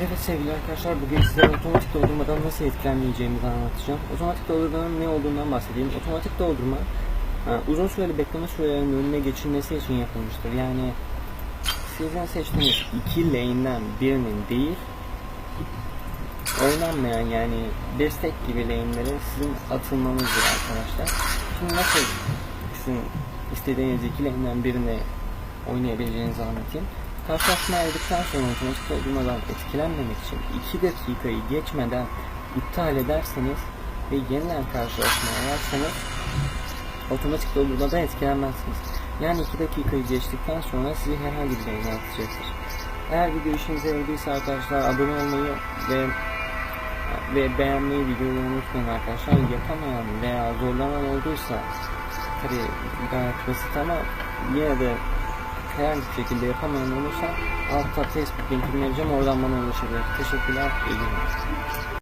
Evet sevgili arkadaşlar bugün size otomatik doldurmadan nasıl etkilenmeyeceğimizi anlatacağım. Otomatik doldurmanın ne olduğundan bahsedeyim. Otomatik doldurma uzun süreli bekleme sürelerinin önüne geçilmesi için yapılmıştır. Yani sizin seçtiğiniz iki lane'den birinin değil oynanmayan yani destek gibi lane'lere sizin atılmanızdır arkadaşlar. Şimdi nasıl sizin istediğiniz iki lane'den birine oynayabileceğinizi anlatayım. Karşılaşma aldıktan sonra otomatik doldurmadan etkilenmemek için 2 dakikayı geçmeden iptal ederseniz ve yeniden karşılaşma ararsanız otomatik doldurmadan etkilenmezsiniz. Yani 2 dakikayı geçtikten sonra sizi herhangi bir yayına atacaktır. Eğer video işinize yaradıysa arkadaşlar abone olmayı ve ve beğenmeyi videoyu unutmayın arkadaşlar. Yapamayan veya zorlanan olduysa tabi gayet basit ama yine de herhangi bir şekilde yapamayan olursa altta Facebook linkini vereceğim oradan bana ulaşabilir. Teşekkürler. İyi günler.